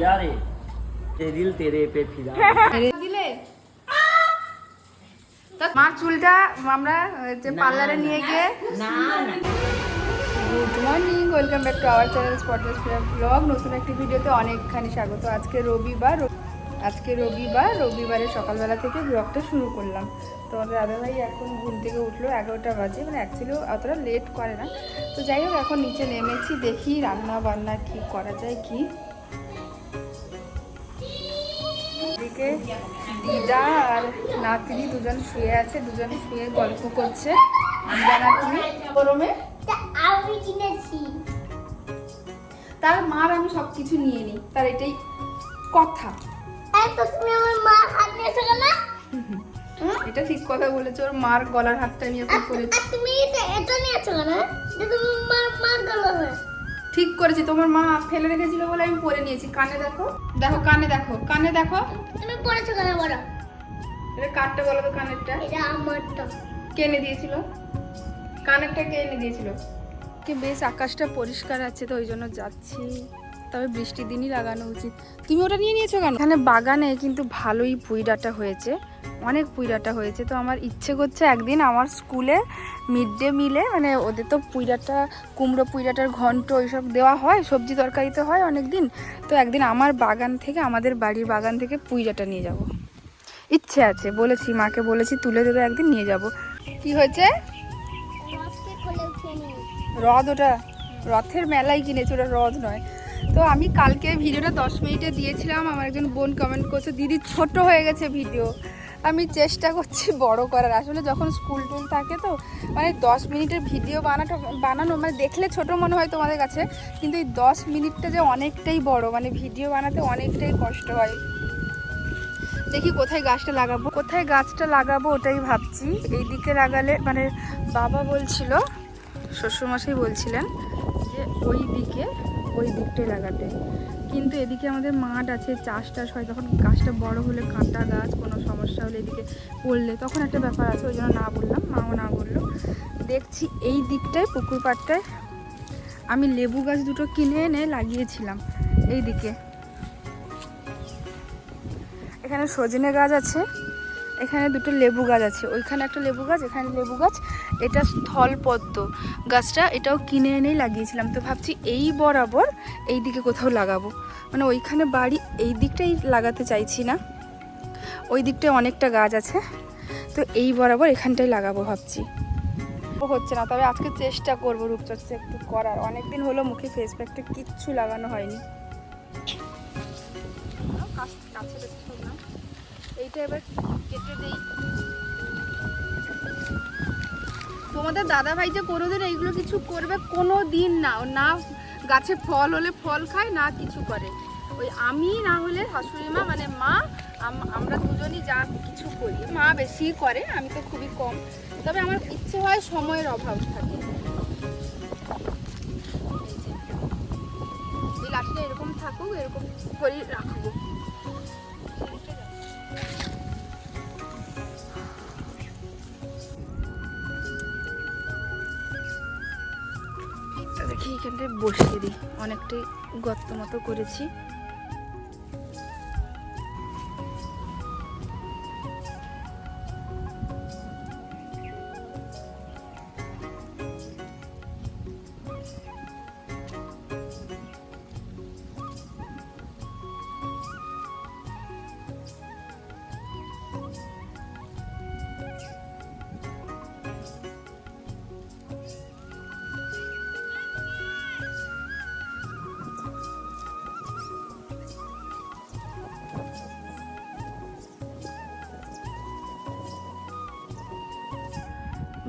यारे ये दिल तेरे पे फिदा দিলে তা মার চুলটা আমরা যে পার্লারে নিয়ে গিয়ে good morning welcome back to our channel spotless blog নতুন একটি ভিডিওতে অনেকখানি স্বাগত আজকে রবিবার আজকে রবিবার রবিবারে সকালবেলা থেকে ব্লগটা শুরু করলাম তোমাদের দাদাভাই এখন ঘুম থেকে উঠলো এগারোটা বাজে মানে অ্যাকচুয়ালি অতটা লেট করে না তো যাই হোক এখন নিচে নেমেছি দেখি রান্না বান্না কি করা যায় কি এদিকে দিদা আর নাতনি দুজন শুয়ে আছে, দুজন শুয়ে গল্প করছে। দিদা, নাতনি? গরমে? আমি তার মার আমি সব কিছু নিয়ে নিই, তার এটাই কথা। তুমি আমার মা কেন এটা ঠিক কথা বলেছে, ওর মার গলার হাতটা আমি এখন তুমি এটা নিয়েছো এটা তুমি মার মার গেল না ঠিক করেছি তোমার মা ফেলে রেখেছিল বলে আমি পরে নিয়েছি। কানে দেখো? দেখো কানে দেখো কানে দেখো। তুমি পরেছো কানে বড় এটা কাটটা বলো তো কানেরটা। এটা আমারটা। কে এনে দিয়েছিল? কানেরটা কে এনে দিয়েছিল? কি বেশ আকাশটা পরিষ্কার আছে তো ওই জন্য যাচ্ছি। তবে বৃষ্টির দিনই লাগানো উচিত। তুমি ওটা নিয়ে নিয়েছো কেন? এখানে বাগানে কিন্তু ভালোই পুঁই ডাঁটা হয়েছে অনেক পুঁই ডাঁটা হয়েছে। তো আমার ইচ্ছে করছে একদিন আমার স্কুলে মিড ডে মিলে মানে ওদের তো পুঁই ডাঁটা কুমড়ো পুঁই ডাঁটার ঘন্ট ওইসব দেওয়া হয় সবজি তরকারিতে হয় অনেক দিন তো একদিন আমার বাগান থেকে আমাদের বাড়ির বাগান থেকে পুঁই ডাঁটা নিয়ে যাব। ইচ্ছে আছে বলেছি মাকে বলেছি তুলে দেবে একদিন নিয়ে যাব। কি হয়েছে? হ্রদ ওটা রথের মেলায় কিনেছে ওটা হ্রদ নয়। তো আমি কালকে ভিডিওটা দশ মিনিটে দিয়েছিলাম, আমার একজন বোন কমেন্ট করছে, দিদি, ছোট হয়ে গেছে ভিডিও। আমি চেষ্টা করছি বড় করার। আসলে যখন স্কুল টুল থাকে তো মানে দশ মিনিটের ভিডিও বানাটা বানানো মানে দেখলে ছোট মনে হয় তোমাদের কাছে, কিন্তু এই দশ মিনিটটা যে অনেকটাই বড় মানে ভিডিও বানাতে অনেকটাই কষ্ট হয়। দেখি কোথায় গাছটা লাগাবো। কোথায় গাছটা লাগাবো ওটাই ভাবছি। এই দিকে লাগালে মানে বাবা বলছিল, শ্বশুরমশাই বলছিলেন যে ওই দিকে ওই দিকটাই লাগাতে। কিন্তু এদিকে আমাদের মাঠ আছে, চাষ টাস হয় তখন গাছটা বড় হলে কাঁটা গাছ, কোনো সমস্যা হলে এদিকে পড়লে তখন একটা ব্যাপার আছে, ওই জন্য না বললাম, মাও না বলল। দেখছি এই দিকটায়, পুকুর পাড়টায়, আমি লেবু গাছ দুটো কিনে এনে লাগিয়েছিলাম এই দিকে এখানে সজনে গাছ আছে, এখানে দুটো লেবু গাছ আছে, ওইখানে একটা লেবু গাছ, এখানে লেবু গাছ এটা স্থলপদ্ম গাছটা এটাও কিনে এনেই লাগিয়েছিলাম। তো ভাবছি এই বরাবর এই দিকে কোথাও লাগাবো। মানে ওইখানে বাড়ি এই দিকটাই লাগাতে চাইছি না। ওই দিকটায় অনেকটা গাছ আছে। তো এই বরাবর এখানটাই লাগাবো ভাবছি। হচ্ছে না, তবে আজকে চেষ্টা করব রূপচর্চা একটু করার। অনেকদিন হলো মুখে ফেস প্যাকটা কিচ্ছু লাগানো হয়নি। এইটা এবার কেটে দেই। তোমাদের দাদা ভাই যে কোনোদিন এইগুলো কিছু করবে কোনো দিন না না গাছে ফল হলে ফল খায়, না কিছু করে। ওই আমি না হলে শাশুড়ি মা মানে মা আমরা দুজনই যা কিছু করি। মা বেশি করে, আমি তো খুবই কম। তবে আমার ইচ্ছে হয় সময়ের অভাব থাকে। এরকম থাকুক, এরকম করে রাখব। দেখি এখানটায় বসিয়ে দিই। অনেকটাই গর্ত মতো করেছি।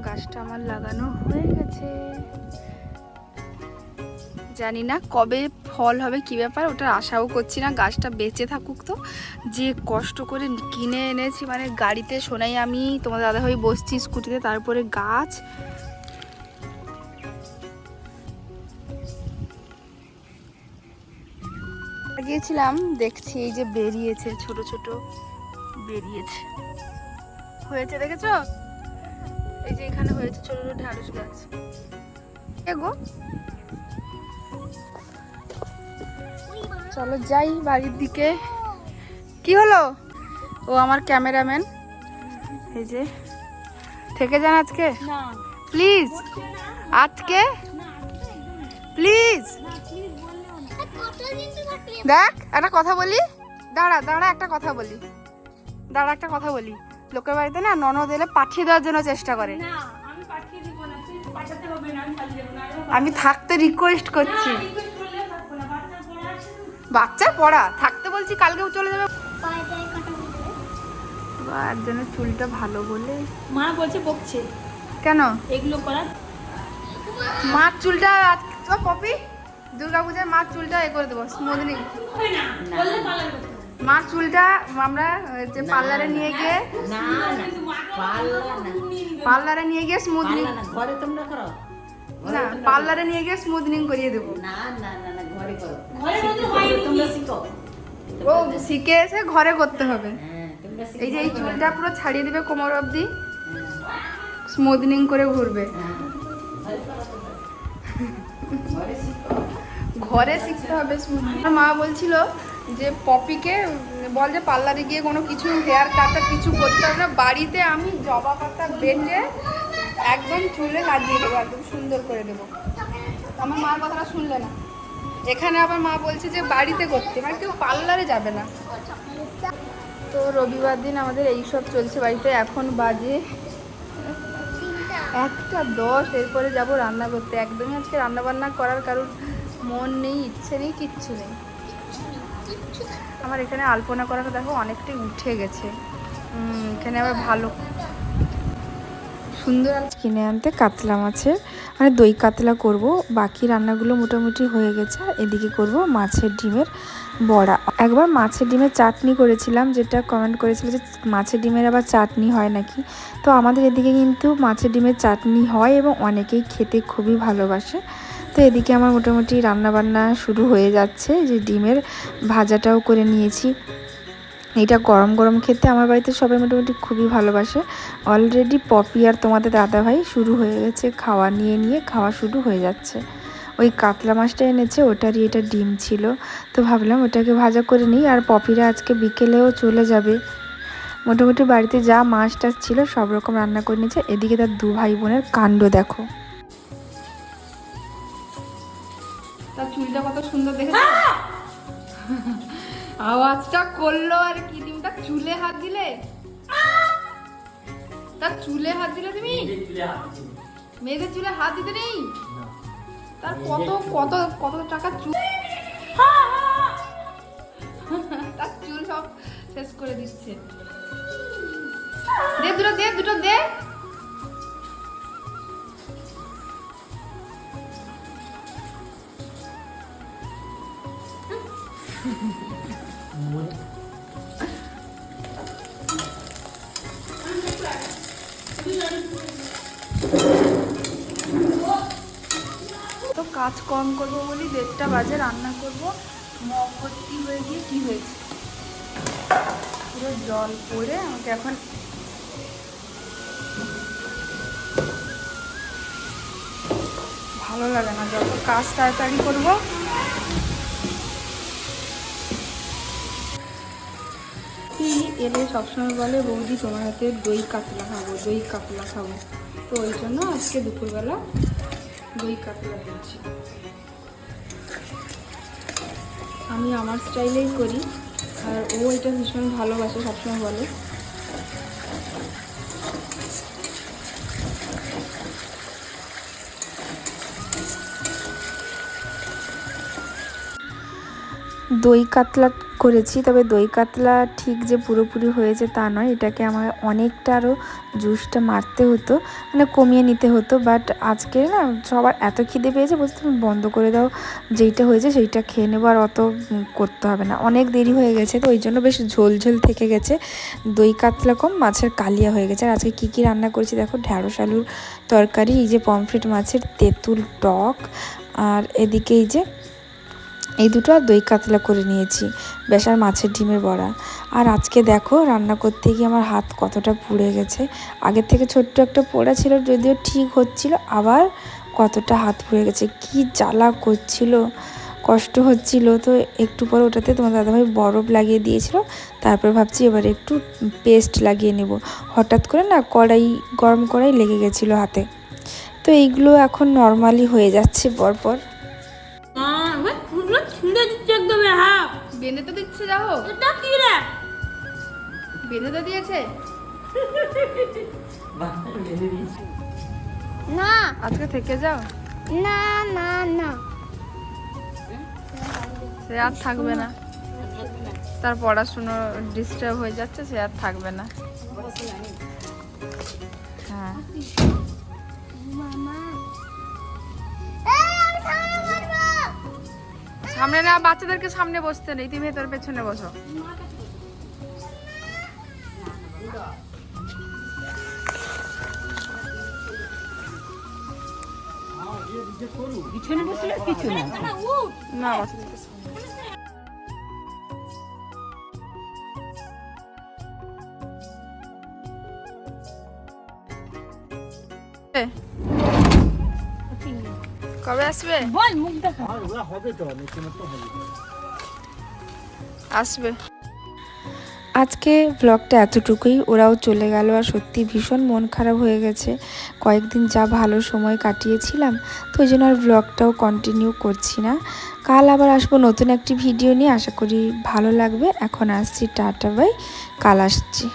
গাছটা আমার লাগানো হয়ে গেছে। জানি না কবে ফল হবে, কি ব্যাপার ওটা আশাও করছি না, গাছটা বেঁচে থাকুক তো। যে কষ্ট করে কিনে এনেছি মানে গাড়িতে শোনাই আমি, তোমার দাদাভাই বসছি স্কুটিতে, তারপরে গাছ। গিয়েছিলাম দেখছি এই যে বেরিয়েছে, ছোট ছোট বেরিয়েছে। হয়েছে দেখেছ? এই যে এখানে হয়েছে ছোট ছোট ঢ্যাঁড়স গাছ। এগো চলো যাই বাড়ির দিকে। কি হলো? ও আমার ক্যামেরাম্যান। এই যে। থেকে যান আজকে? প্লিজ। আজকে? প্লিজ। দেখ একটা কথা বলি। দাঁড়া দাঁড়া একটা কথা বলি। দাঁড়া একটা কথা বলি। লোকের বাড়িতে না ননদ এলে পাঠিয়ে দেওয়ার জন্য চেষ্টা করে। আমি থাকতে রিকোয়েস্ট করছি। বাচ্চার পড়া থাকতে বলছি কালকেও চলে যাবে। বা একজনের চুলটা ভালো বলে। মা বলছে বকছে। কেন? এগুলো করার মার চুলটা পপি দুর্গা পূজায় মার চুলটা এ করে দেবো স্মুথনিং না মার চুলটা আমরা যে পার্লারে নিয়ে গিয়ে না না পার্লারে নিয়ে গিয়ে স্মুথনিং না ঘরে তোমরা করো। না পার্লারে নিয়ে গিয়ে স্মুথনিং করিয়ে দেবো। না না না না ঘরে করো। তোমরা শিখো। ও শিখে এসে ঘরে করতে হবে। হ্যাঁ এই যে এই চুলটা পুরো ছাড়িয়ে দিবে কোমর অবধি। স্মুথনিং করে ঘুরবে। হ্যাঁ। ঘরে শিখতে হবে। আমার মা বলছিল যে পপিকে, বল যে পার্লারে গিয়ে কোনো কিছু হেয়ার কাটা কিছু করতে হবে না, বাড়িতে আমি জবা পাতা বেটে একদম চুলে লাগিয়ে দেবো, একদম সুন্দর করে দেবো। আমার মার কথাটা শুনলে না। এখানে আবার মা বলছে যে বাড়িতে করতে মানে কেউ পার্লারে যাবে না। তো রবিবার দিন আমাদের এই সব চলছে বাড়িতে, এখন বাজে একটা দশ, এরপরে যাব রান্না করতে। একদমই আজকে রান্নাবান্না করার কারণ মন নেই, ইচ্ছে নেই, কিচ্ছু নেই। আমার এখানে আলপনা করাটা দেখো অনেকটাই উঠে গেছে। এখানে আবার ভালো সুন্দর কিনে আনতে কাতলা মাছের মানে দই কাতলা করব। বাকি রান্নাগুলো মোটামুটি হয়ে গেছে। এদিকে করব মাছের ডিমের বড়া। একবার মাছের ডিমের চাটনি করেছিলাম, যেটা কমেন্ট করেছিল যে মাছের ডিমের আবার চাটনি হয় নাকি? তো আমাদের এদিকে কিন্তু মাছের ডিমের চাটনি হয় এবং অনেকেই খেতে খুবই ভালোবাসে। তো এদিকে আমার মোটামুটি রান্নাবান্না শুরু হয়ে যাচ্ছে যে ডিমের ভাজাটাও করে নিয়েছি। এটা গরম গরম খেতে আমার বাড়িতে সবাই মোটামুটি খুবই ভালোবাসে। অলরেডি পপি আর তোমাদের দাদাভাই শুরু হয়ে গেছে, খাওয়া নিয়ে নিয়ে খাওয়া শুরু হয়ে যাচ্ছে। ওই কাতলা মাছটা এনেছে, ওটারই এটা ডিম ছিল। তো ভাবলাম ওটাকে ভাজা করে নিই, আর পপিরা আজকে বিকেলেও চলে যাবে। মোটামুটি বাড়িতে যা মাছ টাছ ছিল সব রকম রান্না করে নিয়েছে। এদিকে তার দু ভাই বোনের কাণ্ড দেখো। সুন্দর দেখেছ আওয়াজটা করল আর কি ডিমটা চুলে হাত দিলে? তার চুলে হাত দিলে তুমি? নিজের চুলে হাত মেয়েদের চুলে হাত দিতে নেই? তার কত কত কত টাকা চুল? তার চুল সব শেষ করে দিচ্ছে। দে দুটো দে দুটো দে। তো কাজ কম করব বলি, দেড়টা বাজে রান্না করব। মগ ভর্তি হয়ে গিয়ে কি হয়েছে? পুরো জল পড়ে, আমাকে এখন ভালো লাগে না। যত কাজ তাড়াতাড়ি করব কি এলে সবসময় বলে, বৌদি, তোমার হাতে দই কাতলা খাব, দই কাতলা খাব। তো ওই জন্য আজকে দুপুরবেলা দই কাতলা দিচ্ছি আমি আমার স্টাইলেই করি, আর ও এটা ভীষণ ভালোবাসে, সবসময় বলে। দই কাতলা করেছি, তবে দই কাতলা ঠিক যে পুরোপুরি হয়েছে তা নয়। এটাকে আমার অনেকটা আরও জুসটা মারতে হতো মানে কমিয়ে নিতে হতো। বাট আজকে না সবার এত খিদে পেয়েছে বলতে তুমি বন্ধ করে দাও, যেইটা হয়েছে সেইটা খেয়ে নেব, আর অত করতে হবে না। অনেক দেরি হয়ে গেছে, তো ওই জন্য বেশ ঝোল ঝোল থেকে গেছে। দই কাতলা কম, মাছের কালিয়া হয়ে গেছে। আর আজকে কী কী রান্না করেছি দেখো, ঢ্যাঁড়স আলুর তরকারি, এই যে পমফ্রেট মাছের তেঁতুল টক, আর এদিকে এই যে এই দুটো আর দই কাতলা করে নিয়েছি। বেশ, আর মাছের ডিমের বড়া। আর আজকে দেখো, রান্না করতে গিয়ে আমার হাত কতটা পুড়ে গেছে। আগের থেকে ছোট্ট একটা পোড়া ছিল, যদিও ঠিক হচ্ছিল, আবার কতটা হাত পুড়ে গেছে। কি জ্বালা করছিল, কষ্ট হচ্ছিল। তো একটু পর ওটাতে তোমার দাদাভাই বরফ লাগিয়ে দিয়েছিল। তারপর ভাবছি এবার একটু পেস্ট লাগিয়ে নেব। হঠাৎ করে না, কড়াই, গরম কড়াই লেগে গেছিল হাতে। তো এইগুলো এখন নর্মালি হয়ে যাচ্ছে পরপর বেঁধে তো দিচ্ছে যাব এটা কি রে? বেঁধে তো দিয়েছি। না। আজকে থেকে যাও। না না না। সে আর থাকবে না। তার পড়াশুনো ডিস্টার্ব হয়ে যাচ্ছে সে আর থাকবে না। হ্যাঁ। সামনে না বাচ্চাদেরকে সামনে বসতে নেই তুমি ভেতর পেছনে বসো। পিছনে বসলে কিছু না না বাচ্চাদেরকে আসবে? বল মুখ দেখা। আসবে। আজকে ব্লগটা এতটুকুই ওরাও চলে গেল আর সত্যি ভীষণ মন খারাপ হয়ে গেছে। কয়েকদিন যা ভালো সময় কাটিয়েছিলাম তো ওই জন্য আর ব্লগটাও কন্টিনিউ করছি না। কাল আবার আসব নতুন একটি ভিডিও নিয়ে আশা করি ভালো লাগবে। এখন আসছি টাটা বাই কাল আসছি।